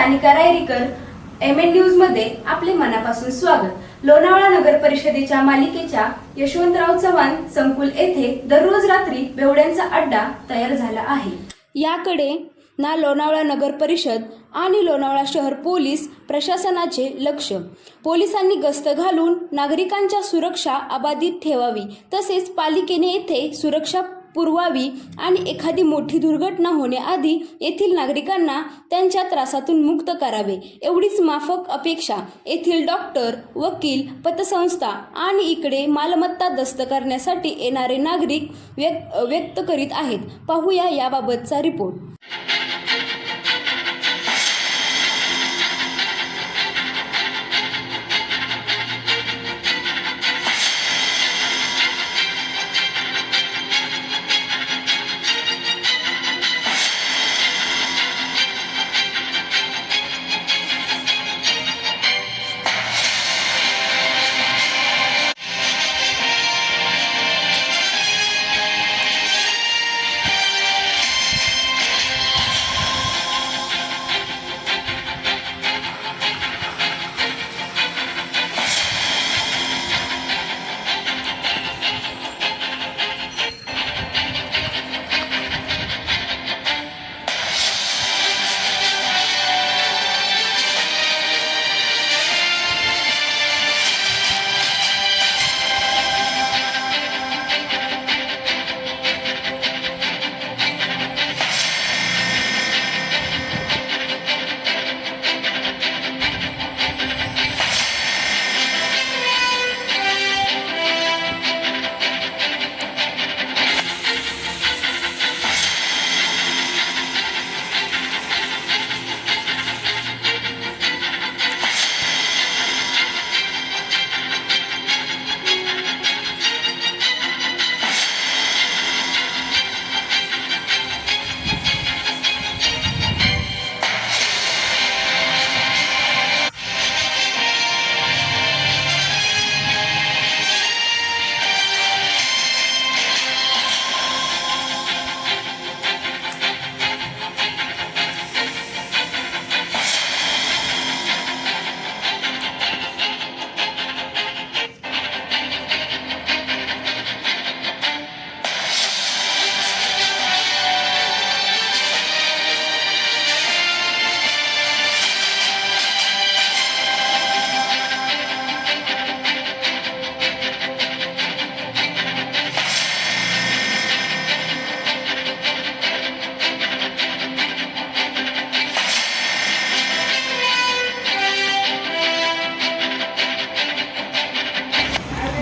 Sanika Rairikar M N न्यूजमध्ये आपले मनापासून स्वागत. लोणावळा नगर परिषदेच्या मालिकेच्या यशवंतराव चव्हाण संकुल येथे दररोज रात्री बेवड्यांचा अड्डा तयार झाला आहे. याकडे ना लोणावळा नगर परिषद आणि लोणावळा शहर पोलीस प्रशासनाचे लक्ष. पोलिसांनी गस्त घालून नागरिकांच्या सुरक्षा अबाधित ठेवावी तसेच पालिकेने येथे सुरक्षा पुरवावी आणि एखादी मोठी दुर्घटना होण्याआधी येथील नागरिकांना त्यांच्या त्रासातून मुक्त करावे. एवढीच माफक अपेक्षा येथील डॉक्टर वकील पतसंस्था आणि इकडे मालमत्ता दस्त करण्यासाठी येणारे नागरिक व्यक्त व्यक्त करीत आहेत. पाहूया याबाबतचा रिपोर्ट.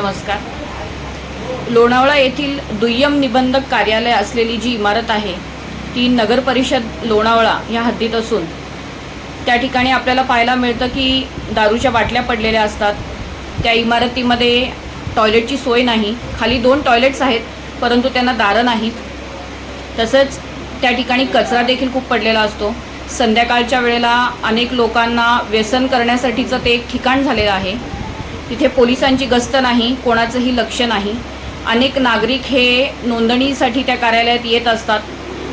नमस्कार. लोणावळा येथील दुय्यम निबंधक कार्यालय असलेली जी इमारत आहे ती नगर परिषद लोणावळा या हद्दीत असून त्या ठिकाणी आपल्याला पाहायला मिळतं की दारूच्या बाटल्या पडलेल्या असतात. त्या इमारतीमध्ये टॉयलेटची सोय नाही. खाली दोन टॉयलेट्स आहेत परंतु त्यांना दारं नाहीत. तसंच त्या ठिकाणी कचरा देखील खूप पडलेला असतो. संध्याकाळच्या वेळेला अनेक लोकांना व्यसन करण्यासाठीचं ते एक ठिकाण झालेलं आहे. तिथे पोलिसांची गस्त नाही कोणाचंही लक्ष नाही. अनेक नागरिक हे नोंदणीसाठी त्या कार्यालयात येत असतात.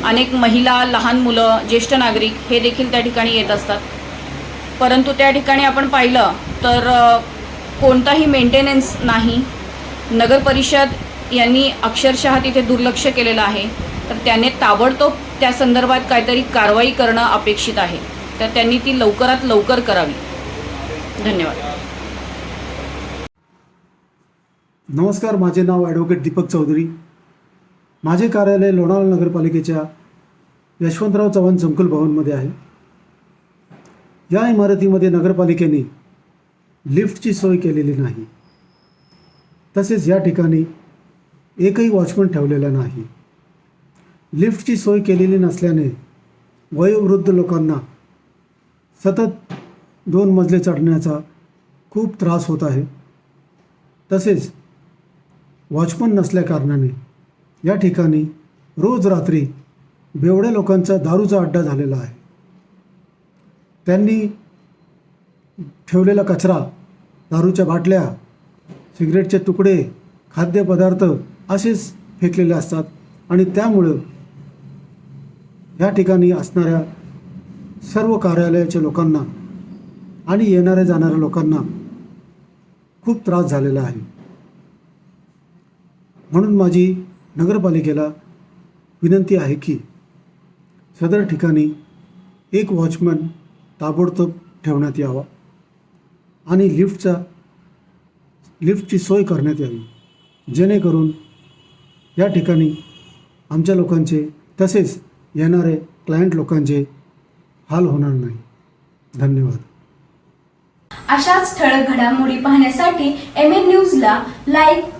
अनेक महिला लहान मुलं ज्येष्ठ नागरिक हे देखील त्या ठिकाणी येत असतात. परंतु त्या ठिकाणी आपण पाहिलं तर कोणताही मेंटेनन्स नाही. नगरपरिषद यांनी अक्षरशः तिथे दुर्लक्ष केलेलं आहे. तर त्याने ताबडतोब त्या संदर्भात काहीतरी कारवाई करणं अपेक्षित आहे. तर त्यांनी ती लवकरात लवकर करावी. धन्यवाद. नमस्कार माझे नाव ॲडव्होकेट दीपक चौधरी. माझे कार्यालय लोणावळा नगरपालिकेच्या यशवंतराव चव्हाण संकुल भवनमध्ये आहे. या इमारतीमध्ये नगरपालिकेने लिफ्टची सोय केलेली नाही. तसेच या ठिकाणी एकही वॉचमन ठेवलेला नाही. लिफ्टची सोय केलेली नसल्याने वयोवृद्ध लोकांना सतत दोन मजले चढण्याचा खूप त्रास होत आहे. तसेच वॉचमन नसल्याकारणाने या ठिकाणी रोज रात्री बेवड्या लोकांचा दारूचा अड्डा झालेला आहे. त्यांनी ठेवलेला कचरा दारूच्या बाटल्या सिगरेटचे तुकडे खाद्यपदार्थ असेच फेकलेले असतात आणि त्यामुळं या ठिकाणी असणाऱ्या सर्व कार्यालयाच्या लोकांना आणि येणाऱ्या जाणाऱ्या लोकांना खूप त्रास झालेला आहे. म्हणून माझी नगरपालिकेला विनंती आहे की सदर ठिकाणी एक वॉचमन ताबडतोब ठेवण्यात यावा आणि लिफ्टचा लिफ्टची सोय करण्यात यावी जेणेकरून या ठिकाणी आमच्या लोकांचे तसेच येणारे क्लायंट लोकांचे हाल होणार नाही. धन्यवाद. अशाच ठळक घडामोडी पाहण्यासाठी एम एन न्यूजला लाईक